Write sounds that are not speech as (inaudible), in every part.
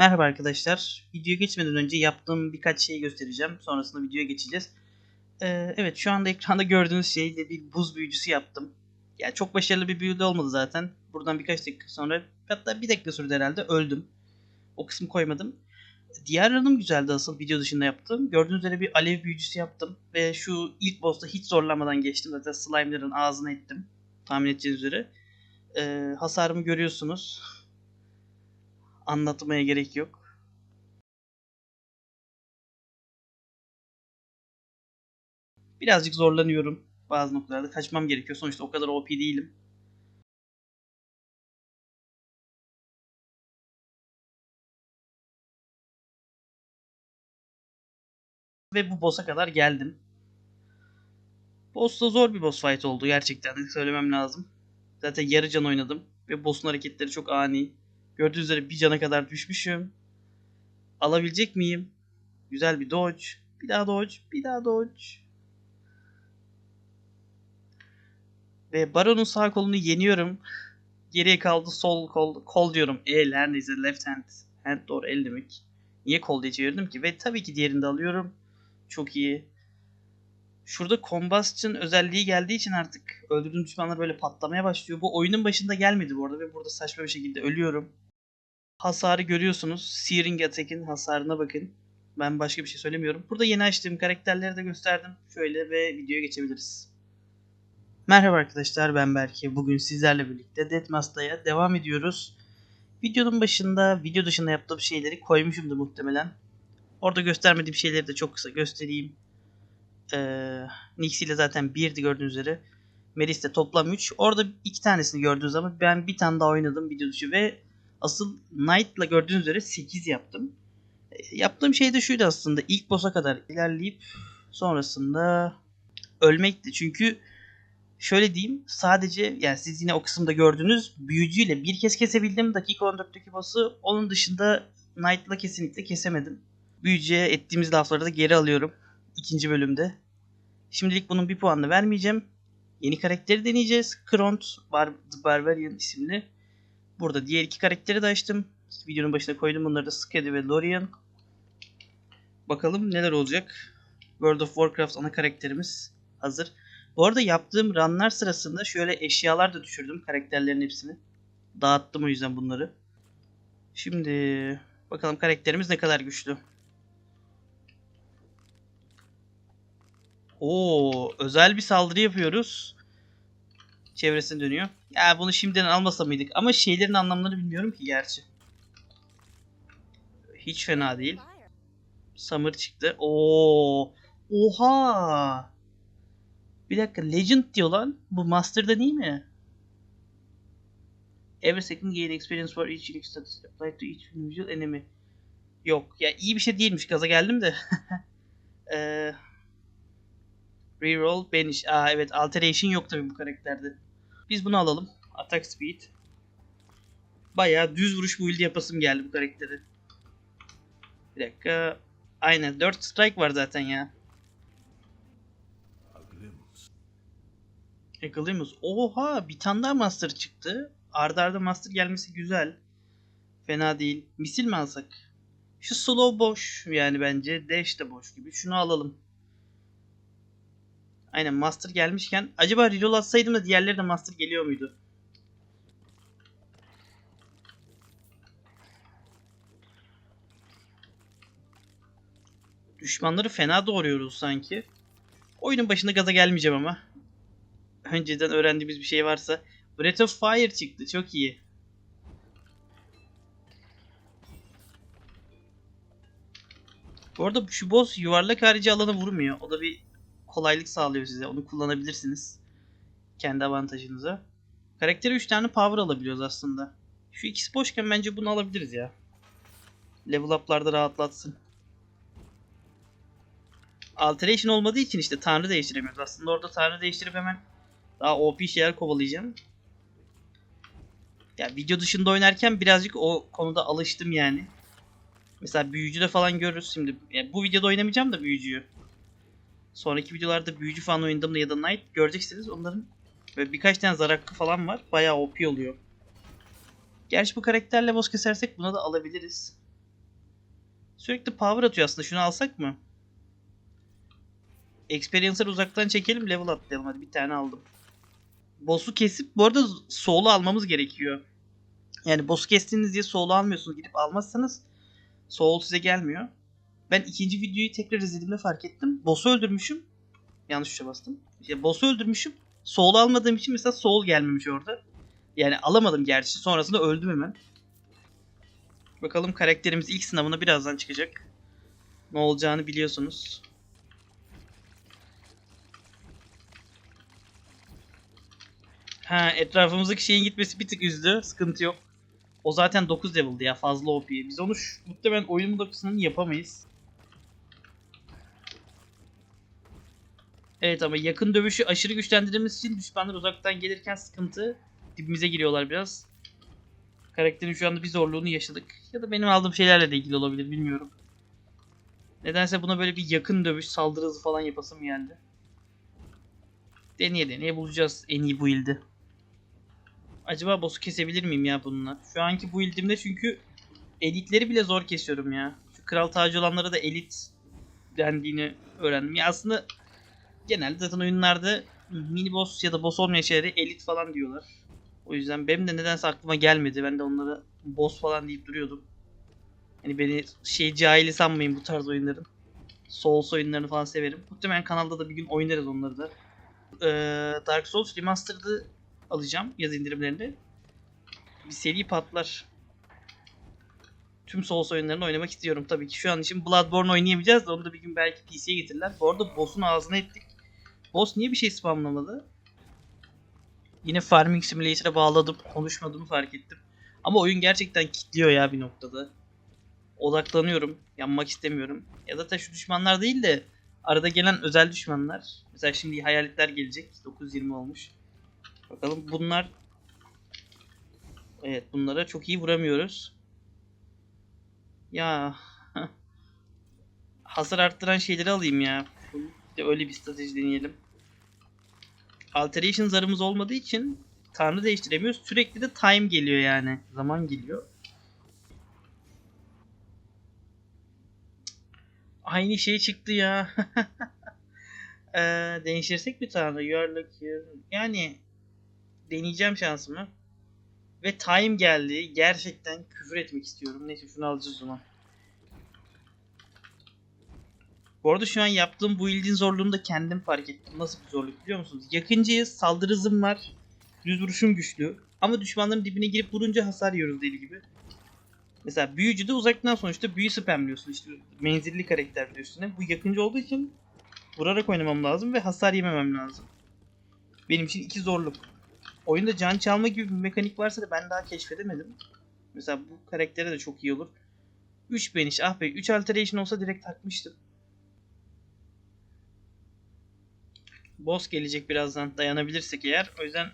Merhaba arkadaşlar. Videoya geçmeden önce yaptığım birkaç şeyi göstereceğim. Sonrasında videoya geçeceğiz. Ee, evet şu anda ekranda gördüğünüz şeyle bir buz büyücüsü yaptım. Yani çok başarılı bir büyü de olmadı zaten. Buradan birkaç dakika sonra hatta bir dakika sürdü herhalde öldüm. O kısmı koymadım. Diğer ranım güzeldi asıl video dışında yaptım. Gördüğünüz üzere bir alev büyücüsü yaptım. Ve şu ilk boss'ta hiç zorlamadan geçtim. Zaten slime'ların ağzına ettim. Tahmin edeceğiniz üzere. Ee, hasarımı görüyorsunuz. (laughs) Anlatmaya gerek yok. Birazcık zorlanıyorum bazı noktalarda. Kaçmam gerekiyor. Sonuçta o kadar OP değilim. Ve bu boss'a kadar geldim. Boss da zor bir boss fight oldu gerçekten söylemem lazım. Zaten yarı can oynadım ve boss'un hareketleri çok ani. Gördüğünüz üzere bir cana kadar düşmüşüm. Alabilecek miyim? Güzel bir dodge. Bir daha dodge. Bir daha dodge. Ve Baron'un sağ kolunu yeniyorum. Geriye kaldı sol kol. Kol diyorum. El her neyse left hand. Hand doğru el demek. Niye kol diye çevirdim ki? Ve tabii ki diğerini de alıyorum. Çok iyi. Şurada combustion özelliği geldiği için artık öldürdüğüm düşmanlar böyle patlamaya başlıyor. Bu oyunun başında gelmedi bu arada ve burada saçma bir şekilde ölüyorum. Hasarı görüyorsunuz. Searing Attack'in hasarına bakın. Ben başka bir şey söylemiyorum. Burada yeni açtığım karakterleri de gösterdim. Şöyle ve videoya geçebiliriz. Merhaba arkadaşlar ben Berke. Bugün sizlerle birlikte Deathmaster'ya devam ediyoruz. Videonun başında video dışında yaptığım şeyleri koymuşumdur muhtemelen. Orada göstermediğim şeyleri de çok kısa göstereyim. Ee, Nix ile zaten birdi gördüğünüz üzere. Melis de toplam 3. Orada iki tanesini gördüğünüz zaman ben bir tane daha oynadım video dışı ve asıl Knight'la gördüğünüz üzere 8 yaptım. E, yaptığım şey de şuydu aslında. İlk boss'a kadar ilerleyip sonrasında ölmekti. Çünkü şöyle diyeyim sadece yani siz yine o kısımda gördüğünüz büyücüyle bir kez kesebildim dakika 14'teki boss'u. Onun dışında Knight'la kesinlikle kesemedim. Büyücüye ettiğimiz lafları da geri alıyorum ikinci bölümde. Şimdilik bunun bir puanını vermeyeceğim. Yeni karakteri deneyeceğiz. Kront Bar The Barbarian isimli. Burada diğer iki karakteri de açtım. Videonun başına koydum bunları da Skadi ve Lorian. Bakalım neler olacak. World of Warcraft ana karakterimiz hazır. Bu arada yaptığım runlar sırasında şöyle eşyalar da düşürdüm karakterlerin hepsini. Dağıttım o yüzden bunları. Şimdi bakalım karakterimiz ne kadar güçlü. Oo, özel bir saldırı yapıyoruz. Çevresine dönüyor. Ya bunu şimdiden almasa mıydık? Ama şeylerin anlamlarını bilmiyorum ki gerçi. Hiç fena değil. Summer çıktı. Oo. Oha. Bir dakika Legend diyor lan. Bu Master'da değil mi? Every second gain experience for each unique status applied to each individual enemy. Yok. Ya iyi bir şey değilmiş. Gaza geldim de. (laughs) Eee Reroll, Banish. Aa evet Alteration yok tabi bu karakterde. Biz bunu alalım. Attack Speed. Bayağı düz vuruş build yapasım geldi bu karaktere. Bir dakika. Aynen 4 strike var zaten ya. Yakalayamayız. Oha bir tane daha master çıktı. Arda arda master gelmesi güzel. Fena değil. Misil mi alsak? Şu slow boş yani bence. Dash de boş gibi. Şunu alalım. Aynen master gelmişken acaba reroll atsaydım da diğerleri de master geliyor muydu? Düşmanları fena doğruyoruz sanki. Oyunun başında gaza gelmeyeceğim ama. Önceden öğrendiğimiz bir şey varsa. Breath of Fire çıktı. Çok iyi. Bu arada şu boss yuvarlak harici alanı vurmuyor. O da bir kolaylık sağlıyor size. Onu kullanabilirsiniz. Kendi avantajınıza. Karakteri 3 tane power alabiliyoruz aslında. Şu ikisi boşken bence bunu alabiliriz ya. Level up'larda rahatlatsın. Alteration olmadığı için işte tanrı değiştiremiyoruz. Aslında orada tanrı değiştirip hemen daha OP şeyler kovalayacağım. Ya video dışında oynarken birazcık o konuda alıştım yani. Mesela büyücüde falan görürüz şimdi. Yani bu videoda oynamayacağım da büyücüyü. Sonraki videolarda büyücü falan oynadığımda ya da Knight göreceksiniz. Onların böyle birkaç tane zar hakkı falan var. Bayağı OP oluyor. Gerçi bu karakterle boss kesersek buna da alabiliriz. Sürekli power atıyor aslında. Şunu alsak mı? Experience'ları uzaktan çekelim level atlayalım. Hadi bir tane aldım. Boss'u kesip bu arada soul'u almamız gerekiyor. Yani boss'u kestiğiniz diye soul'u almıyorsunuz. Gidip almazsanız soul size gelmiyor. Ben ikinci videoyu tekrar izlediğimde fark ettim. Boss'u öldürmüşüm. Yanlış tuşa bastım. İşte boss'u öldürmüşüm. Soul'u almadığım için mesela soul gelmemiş orada. Yani alamadım gerçi. Sonrasında öldüm hemen. Bakalım karakterimiz ilk sınavına birazdan çıkacak. Ne olacağını biliyorsunuz. Ha etrafımızdaki şeyin gitmesi bir tık üzdü. Sıkıntı yok. O zaten 9 level'dı ya fazla OP. Biz onu şu, muhtemelen oyunun 9'unu yapamayız. Evet ama yakın dövüşü aşırı güçlendirdiğimiz için düşmanlar uzaktan gelirken sıkıntı. Dibimize giriyorlar biraz. Karakterin şu anda bir zorluğunu yaşadık. Ya da benim aldığım şeylerle de ilgili olabilir bilmiyorum. Nedense buna böyle bir yakın dövüş saldırı hızı falan yapasım geldi. Deneye deneye bulacağız en iyi build'i. Acaba boss'u kesebilir miyim ya bununla? Şu anki build'imde çünkü elitleri bile zor kesiyorum ya. Şu kral tacı olanlara da elit dendiğini öğrendim. Ya aslında genelde zaten oyunlarda mini boss ya da boss olmayan şeyleri elit falan diyorlar. O yüzden benim de nedense aklıma gelmedi. Ben de onlara boss falan deyip duruyordum. Hani beni şey cahili sanmayın bu tarz oyunların. Souls oyunlarını falan severim. Muhtemelen kanalda da bir gün oynarız onları da. Ee, Dark Souls Remastered'ı alacağım yaz indirimlerinde. Bir seri patlar. Tüm Souls oyunlarını oynamak istiyorum tabii ki. Şu an için Bloodborne oynayamayacağız da onu da bir gün belki PC'ye getirirler. Bu arada boss'un ağzına ettik. Boss niye bir şey spamlamadı? Yine Farming Simulator'a bağladım. Konuşmadığımı fark ettim. Ama oyun gerçekten kilitliyor ya bir noktada. Odaklanıyorum. Yanmak istemiyorum. Ya da şu düşmanlar değil de arada gelen özel düşmanlar. Mesela şimdi hayaletler gelecek. 920 olmuş. Bakalım bunlar Evet bunlara çok iyi vuramıyoruz. Ya (laughs) hasar arttıran şeyleri alayım ya. De öyle bir strateji deneyelim. Alteration zarımız olmadığı için tanrı değiştiremiyoruz. Sürekli de time geliyor yani. Zaman geliyor. Aynı şey çıktı ya. (laughs) ee, değiştirsek bir tanrı. Lucky. Yani deneyeceğim şansımı. Ve time geldi. Gerçekten küfür etmek istiyorum. Neyse şunu alacağız o zaman. Bu arada şu an yaptığım bu ildin zorluğunu da kendim fark ettim. Nasıl bir zorluk biliyor musunuz? Yakıncayız, saldırı hızım var. Düz vuruşum güçlü. Ama düşmanların dibine girip vurunca hasar yiyoruz deli gibi. Mesela büyücü de uzaktan sonuçta büyü spamliyorsun. İşte menzilli karakter diyorsun. Bu yakıncı olduğu için vurarak oynamam lazım ve hasar yememem lazım. Benim için iki zorluk. Oyunda can çalma gibi bir mekanik varsa da ben daha keşfedemedim. Mesela bu karaktere de çok iyi olur. 3 beniş ah be 3 alteration olsa direkt takmıştım. Boss gelecek birazdan dayanabilirsek eğer. O yüzden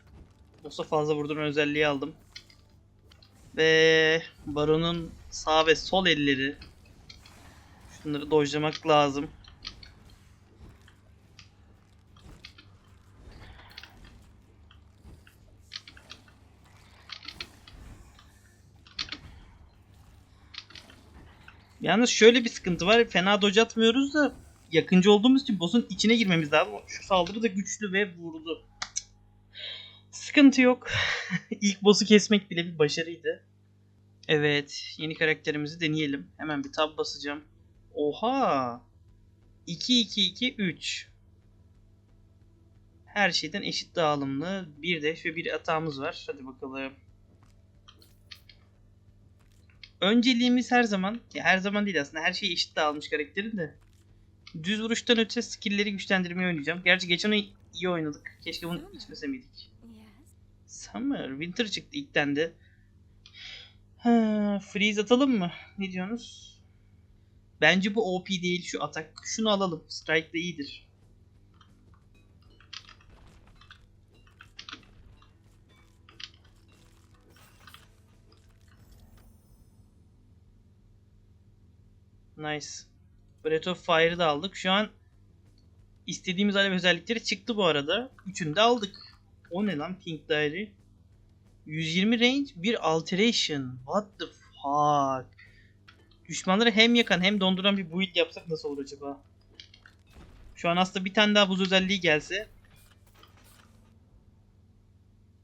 boss'a fazla vurdurma özelliği aldım. Ve Baron'un sağ ve sol elleri. Şunları dojlamak lazım. Yalnız şöyle bir sıkıntı var. Fena dodge atmıyoruz da yakıncı olduğumuz için boss'un içine girmemiz lazım. Şu saldırı da güçlü ve vurdu. Sıkıntı yok. (laughs) İlk boss'u kesmek bile bir başarıydı. Evet, yeni karakterimizi deneyelim. Hemen bir tab basacağım. Oha! 2 2 2 3. Her şeyden eşit dağılımlı bir deş ve bir atağımız var. Hadi bakalım. Önceliğimiz her zaman, ya her zaman değil aslında her şeyi eşit dağılmış karakterin de. Düz vuruştan öte skill'leri güçlendirmeyi oynayacağım. Gerçi geçen ay iyi oynadık. Keşke bunu içmese miydik? Summer, Winter çıktı ilkten de. Ha, freeze atalım mı? Ne diyorsunuz? Bence bu OP değil şu atak. Şunu alalım. Strike de iyidir. Nice. Breath of Fire'ı da aldık. Şu an istediğimiz alev özellikleri çıktı bu arada. Üçünü de aldık. O ne lan Pink Diary? 120 range, bir alteration. What the fuck? Düşmanları hem yakan hem donduran bir build yapsak nasıl olur acaba? Şu an aslında bir tane daha buz özelliği gelse.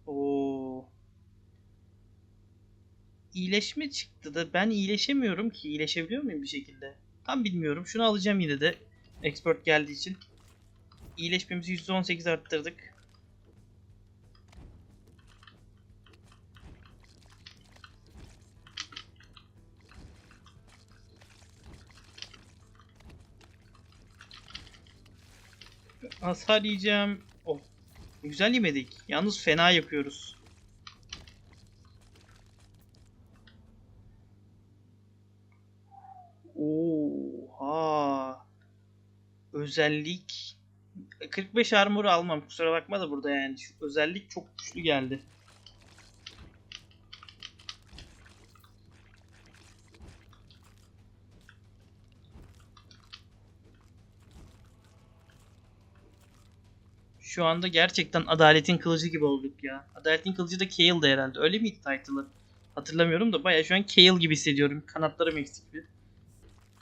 Oo. İyileşme çıktı da ben iyileşemiyorum ki. İyileşebiliyor muyum bir şekilde? Tam bilmiyorum. Şunu alacağım yine de. Expert geldiği için. İyileşmemizi %18 arttırdık. Hasar yiyeceğim. Oh. Güzel yemedik. Yalnız fena yakıyoruz. Oha. Özellik 45 armor almam kusura bakma da burada yani şu özellik çok güçlü geldi. Şu anda gerçekten adaletin kılıcı gibi olduk ya. Adaletin kılıcı da Kale'dı herhalde. Öyle miydi title'ı? Hatırlamıyorum da baya şu an Kale gibi hissediyorum. Kanatlarım eksik bir.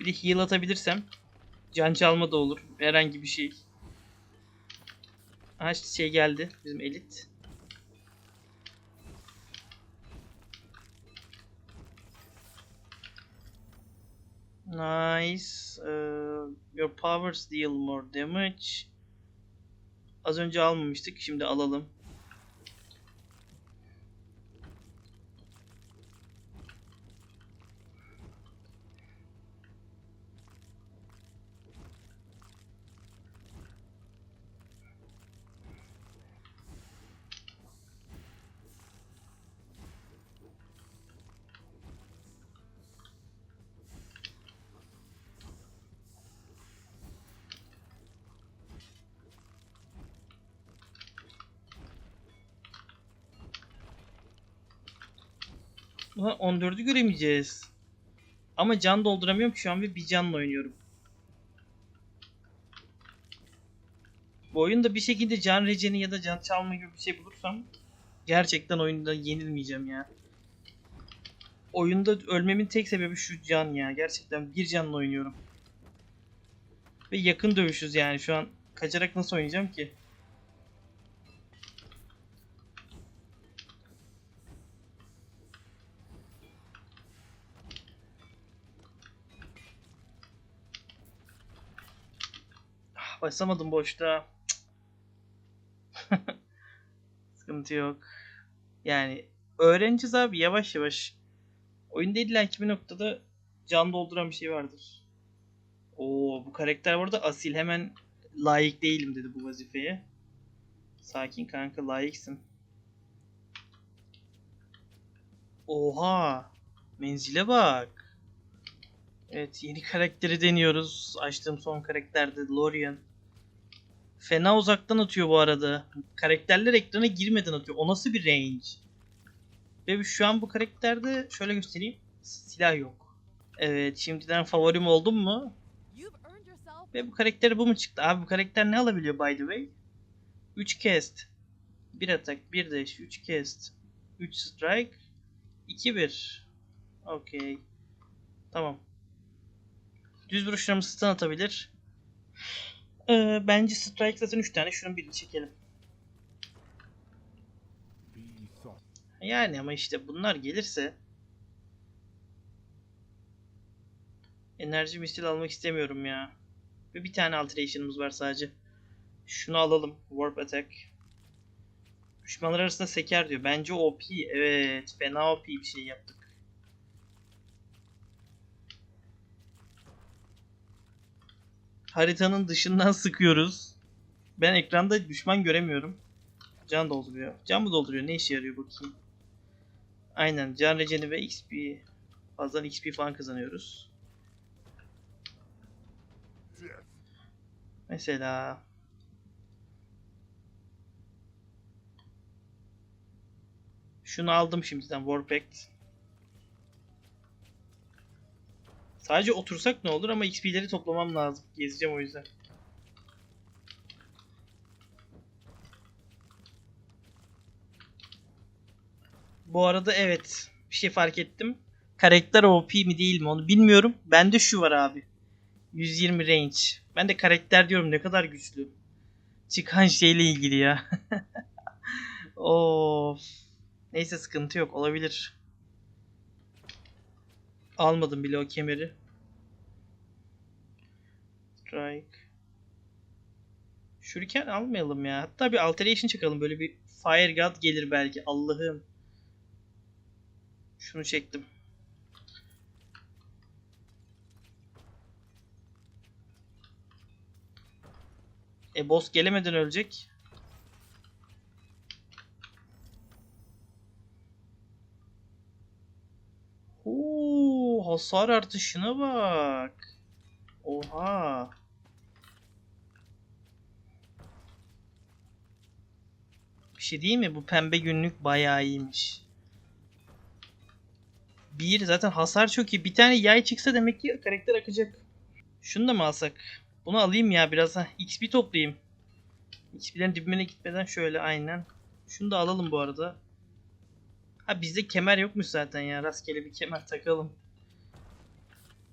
Bir de heal atabilirsem can çalma da olur. Herhangi bir şey. Aha işte şey geldi. Bizim elit. Nice. Uh, your powers deal more damage. Az önce almamıştık. Şimdi alalım. Ulan 14'ü göremeyeceğiz. Ama can dolduramıyorum şu an ve bir canla oynuyorum. Bu oyunda bir şekilde can receni ya da can çalma gibi bir şey bulursam gerçekten oyunda yenilmeyeceğim ya. Oyunda ölmemin tek sebebi şu can ya. Gerçekten bir canla oynuyorum. Ve yakın dövüşüz yani şu an. Kaçarak nasıl oynayacağım ki? Ah, boşta. (laughs) Sıkıntı yok. Yani öğreneceğiz abi yavaş yavaş. Oyunda illa ki bir noktada can dolduran bir şey vardır. Oo bu karakter burada asil hemen layık değilim dedi bu vazifeye. Sakin kanka layıksın. Oha menzile bak. Evet yeni karakteri deniyoruz. Açtığım son karakterde Lorian. Fena uzaktan atıyor bu arada. Karakterler ekrana girmeden atıyor. O nasıl bir range? Ve şu an bu karakterde şöyle göstereyim. Silah yok. Evet şimdiden favorim oldum mu? Ve bu karakter bu mu çıktı? Abi bu karakter ne alabiliyor by the way? 3 cast. 1 atak, 1 dash, 3 cast. 3 strike. 2 1. Okey. Tamam. Düz vuruşlarımı stun atabilir. Ee, bence strike zaten 3 tane. Şunun birini çekelim. Yani ama işte bunlar gelirse enerji misil almak istemiyorum ya. Ve bir tane alteration'ımız var sadece. Şunu alalım. Warp attack. Düşmanlar arasında seker diyor. Bence OP. Evet. Fena OP bir şey yaptık. Haritanın dışından sıkıyoruz. Ben ekranda düşman göremiyorum. Can dolduruyor. Can mı dolduruyor? Ne işe yarıyor bakayım. Aynen. Can receni ve XP. Fazladan XP falan kazanıyoruz. Mesela Şunu aldım şimdiden Warpact. Sadece otursak ne olur ama XP'leri toplamam lazım. Gezeceğim o yüzden. Bu arada evet bir şey fark ettim. karakter OP mi değil mi onu bilmiyorum. Bende şu var abi. 120 range. Ben de karakter diyorum ne kadar güçlü. Çıkan şeyle ilgili ya. (laughs) of. Neyse sıkıntı yok olabilir. Almadım bile o kemeri. Strike. Shuriken almayalım ya. Hatta bir alteration çakalım. Böyle bir Fire God gelir belki. Allah'ım. Şunu çektim. E boss gelemeden ölecek. Oo, hasar artışına bak. Oha. Bir şey değil mi? Bu pembe günlük bayağı iyiymiş. Bir zaten hasar çok iyi. Bir tane yay çıksa demek ki karakter akacak. Şunu da mı alsak? Bunu alayım ya biraz ha. XP toplayayım. XP'lerin dibine gitmeden şöyle aynen. Şunu da alalım bu arada. Ha bizde kemer yokmuş zaten ya. Rastgele bir kemer takalım.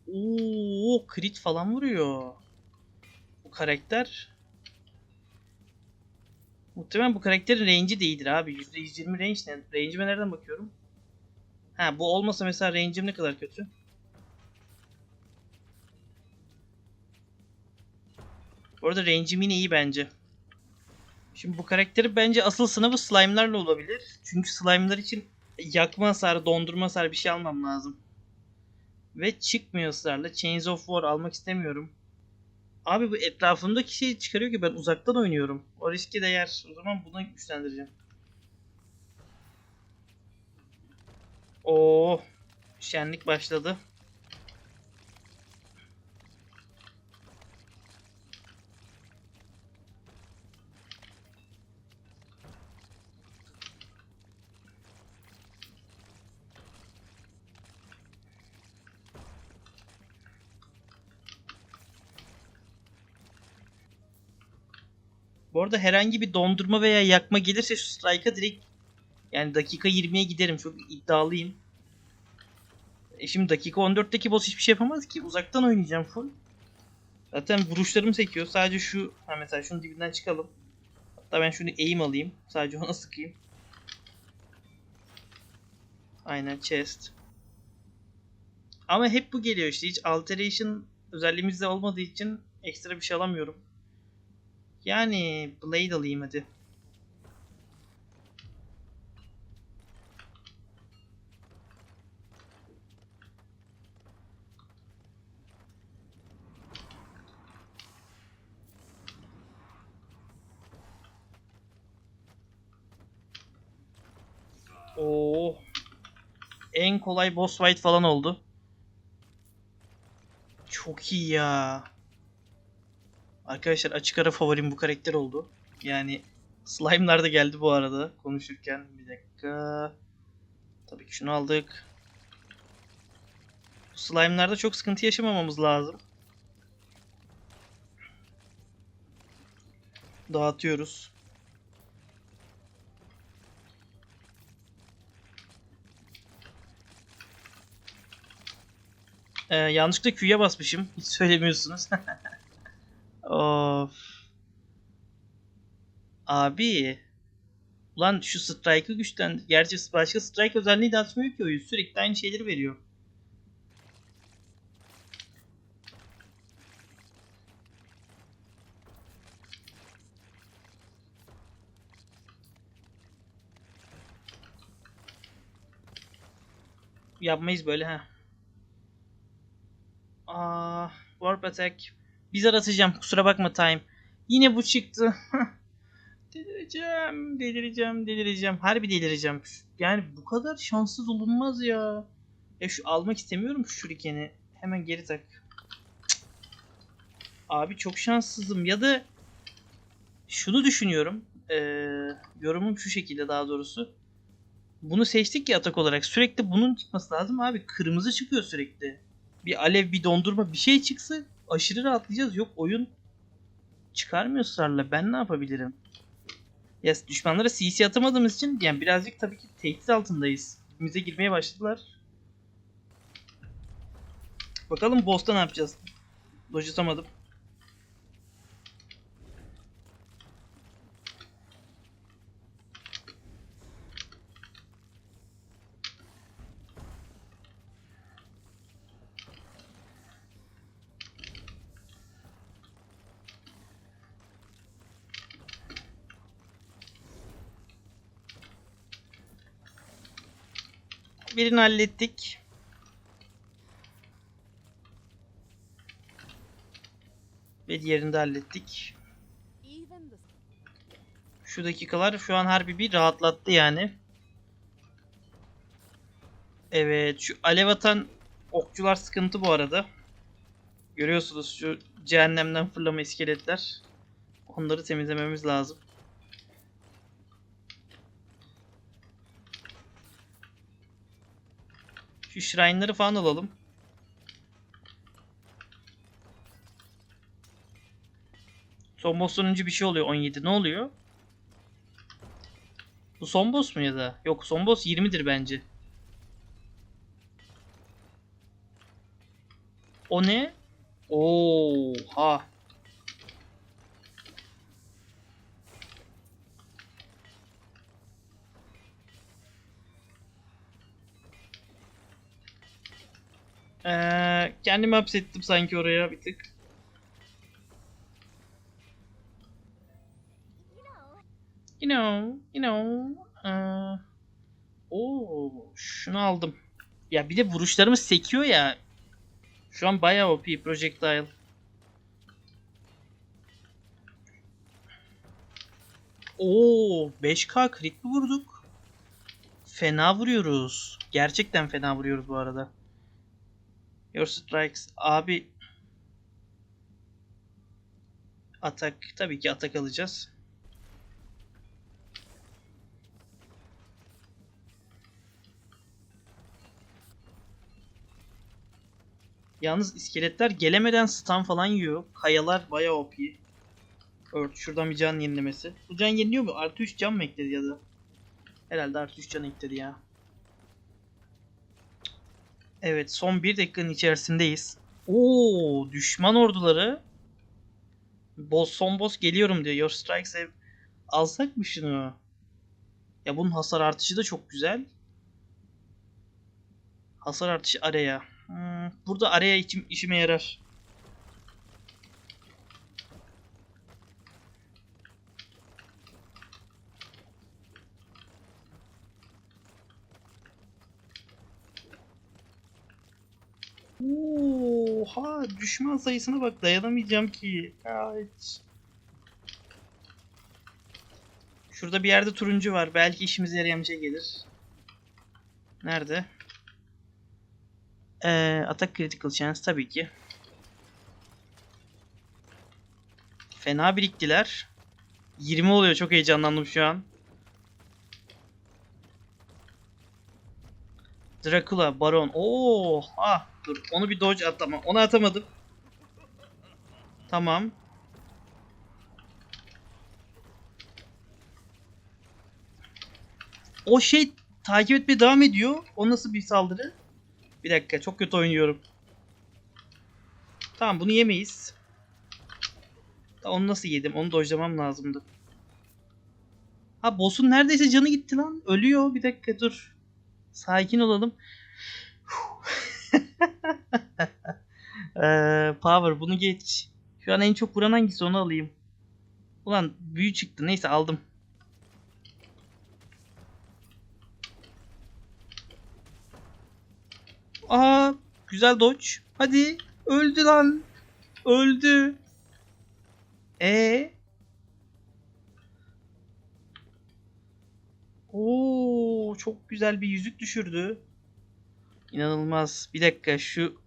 Oo, crit falan vuruyor. Bu karakter Muhtemelen bu karakterin range'i de iyidir abi. %120 range ne? Range'ime nereden bakıyorum? Ha bu olmasa mesela range'im ne kadar kötü? Bu arada range'im yine iyi bence. Şimdi bu karakteri bence asıl sınavı slime'larla olabilir. Çünkü slime'lar için yakma hasarı, dondurma hasarı bir şey almam lazım. Ve çıkmıyor ısrarla. Chains of War almak istemiyorum. Abi bu etrafımdaki şey çıkarıyor ki ben uzaktan oynuyorum. O riski değer. O zaman buna güçlendireceğim. Oo, şenlik başladı. Bu arada herhangi bir dondurma veya yakma gelirse şu strike'a direkt yani dakika 20'ye giderim. Çok iddialıyım. E şimdi dakika 14'teki boss hiçbir şey yapamaz ki. Uzaktan oynayacağım full. Zaten vuruşlarım sekiyor. Sadece şu ha mesela şunun dibinden çıkalım. Hatta ben şunu aim alayım. Sadece ona sıkayım. Aynen chest. Ama hep bu geliyor işte. Hiç alteration özelliğimiz de olmadığı için ekstra bir şey alamıyorum. Yani Blade alayım hadi. Oo. En kolay boss fight falan oldu. Çok iyi ya. Arkadaşlar açık ara favorim bu karakter oldu. Yani slime'lar da geldi bu arada konuşurken. Bir dakika. Tabii ki şunu aldık. Bu slime'larda çok sıkıntı yaşamamamız lazım. Dağıtıyoruz. Ee, yanlışlıkla Q'ya basmışım. Hiç söylemiyorsunuz. (laughs) Of. Abi. Ulan şu strike'ı güçten... Gerçi başka strike özelliği de açmıyor ki oyun. Sürekli aynı şeyleri veriyor. Yapmayız böyle ha. Aa, Warp Attack. Bizar atacağım. Kusura bakma Time. Yine bu çıktı. (laughs) delireceğim, delireceğim, delireceğim. Harbi delireceğim. Yani bu kadar şanssız olunmaz ya. Ya şu almak istemiyorum şu şurikeni. Hemen geri tak. Abi çok şanssızım. Ya da şunu düşünüyorum. Ee, yorumum şu şekilde daha doğrusu. Bunu seçtik ya atak olarak. Sürekli bunun çıkması lazım abi. Kırmızı çıkıyor sürekli. Bir alev, bir dondurma, bir şey çıksa aşırı rahatlayacağız. Yok oyun çıkarmıyor ısrarla. Ben ne yapabilirim? Ya düşmanlara CC atamadığımız için yani birazcık tabii ki tehdit altındayız. Bize girmeye başladılar. Bakalım boss'ta ne yapacağız? Dodge atamadım. Birini hallettik. Ve diğerini de hallettik. Şu dakikalar şu an harbi bir rahatlattı yani. Evet şu alev atan okçular sıkıntı bu arada. Görüyorsunuz şu cehennemden fırlama iskeletler. Onları temizlememiz lazım. Şu shrine'ları falan alalım. Son boss'tan önce bir şey oluyor 17. Ne oluyor? Bu son boss mu ya da? Yok son boss 20'dir bence. O ne? Oha. Ee, kendimi hapsettim sanki oraya bir tık. you know, You know. Ee, oo, şunu aldım. Ya bir de vuruşlarımız sekiyor ya. Şu an bayağı OP projectile. Oo, 5K crit mi vurduk? Fena vuruyoruz. Gerçekten fena vuruyoruz bu arada. Your strikes. Abi. Atak. Tabii ki atak alacağız. Yalnız iskeletler gelemeden stun falan yiyor. Kayalar bayağı OP. Ört şuradan bir can yenilemesi. Bu can yeniliyor mu? Artı 3 can mı ekledi ya da? Herhalde artı 3 can ekledi ya. Evet son 1 dakikanın içerisindeyiz. Oo düşman orduları. Boss son boss geliyorum diyor. Your strikes have... Alsak mı şunu? Ya bunun hasar artışı da çok güzel. Hasar artışı araya. Hmm, burada araya içim, işime yarar. Oha düşman sayısına bak dayanamayacağım ki. Evet. Şurada bir yerde turuncu var. Belki işimize yarayan gelir. Nerede? Ee, atak critical chance tabii ki. Fena biriktiler. 20 oluyor. Çok heyecanlandım şu an. Dracula, Baron. Oo, ah dur. Onu bir dodge atama. Onu atamadım. Tamam. O şey takip etmeye devam ediyor. O nasıl bir saldırı? Bir dakika çok kötü oynuyorum. Tamam bunu yemeyiz. Onu nasıl yedim? Onu dojlamam lazımdı. Ha boss'un neredeyse canı gitti lan. Ölüyor. Bir dakika dur. Sakin olalım. (laughs) Ee, power bunu geç. Şu an en çok vuran hangisi onu alayım. Ulan büyü çıktı. Neyse aldım. Aa güzel dodge. Hadi öldü lan. Öldü. E. Oo çok güzel bir yüzük düşürdü. İnanılmaz. Bir dakika şu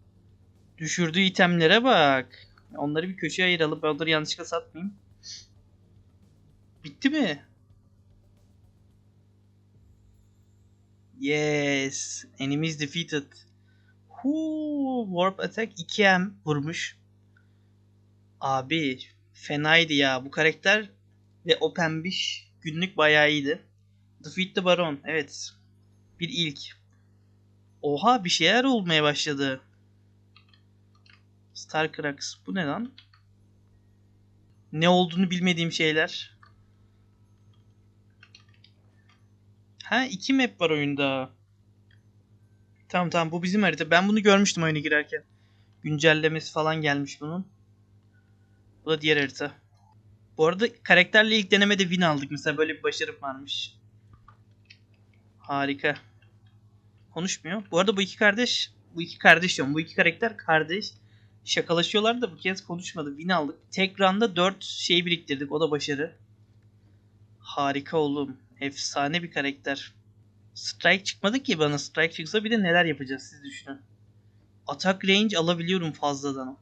düşürdüğü itemlere bak. Onları bir köşeye ayıralım. Ben onları yanlışlıkla satmayayım. Bitti mi? Yes. Enemies defeated. Huu, Warp Attack 2M vurmuş. Abi fenaydı ya. Bu karakter ve o pembiş günlük bayağı iyiydi. Defeat the Baron. Evet. Bir ilk. Oha bir şeyler olmaya başladı. Starcrax. Bu ne lan? Ne olduğunu bilmediğim şeyler. Ha iki map var oyunda. Tamam tamam bu bizim harita. Ben bunu görmüştüm oyuna girerken. Güncellemesi falan gelmiş bunun. Bu da diğer harita. Bu arada karakterle ilk denemede win aldık. Mesela böyle bir başarım varmış. Harika. Konuşmuyor. Bu arada bu iki kardeş, bu iki kardeş diyorum. Bu iki karakter kardeş. Şakalaşıyorlar da bu kez konuşmadı. Win aldık. Tek runda 4 şey biriktirdik. O da başarı. Harika oğlum. Efsane bir karakter. Strike çıkmadı ki bana. Strike çıksa bir de neler yapacağız siz düşünün. Atak range alabiliyorum fazladan.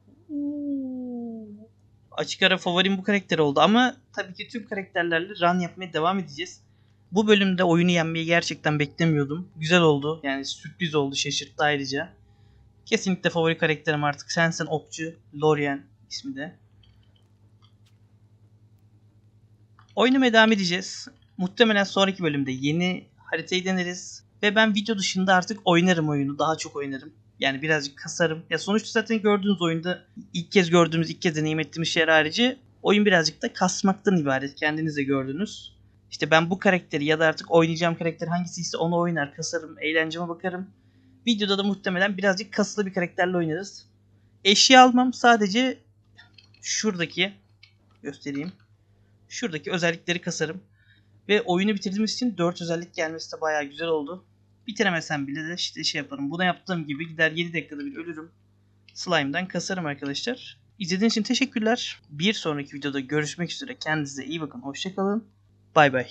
Açık ara favorim bu karakter oldu ama tabii ki tüm karakterlerle run yapmaya devam edeceğiz. Bu bölümde oyunu yenmeyi gerçekten beklemiyordum. Güzel oldu. Yani sürpriz oldu, şaşırttı ayrıca. Kesinlikle favori karakterim artık sensin okçu. Lorien ismi de. Oynamaya devam edeceğiz. Muhtemelen sonraki bölümde yeni haritayı deneriz. Ve ben video dışında artık oynarım oyunu. Daha çok oynarım. Yani birazcık kasarım. Ya sonuçta zaten gördüğünüz oyunda ilk kez gördüğümüz, ilk kez deneyim ettiğimiz şeyler harici oyun birazcık da kasmaktan ibaret. Kendiniz de gördünüz. İşte ben bu karakteri ya da artık oynayacağım karakter hangisiyse onu oynar, kasarım, eğlenceme bakarım. Videoda da muhtemelen birazcık kasılı bir karakterle oynarız. Eşya almam sadece şuradaki göstereyim. Şuradaki özellikleri kasarım. Ve oyunu bitirdiğimiz için 4 özellik gelmesi de bayağı güzel oldu. Bitiremesem bile de işte şey yaparım. Buna yaptığım gibi gider 7 dakikada bir ölürüm. Slime'dan kasarım arkadaşlar. İzlediğiniz için teşekkürler. Bir sonraki videoda görüşmek üzere. Kendinize iyi bakın. Hoşçakalın. Bye bye.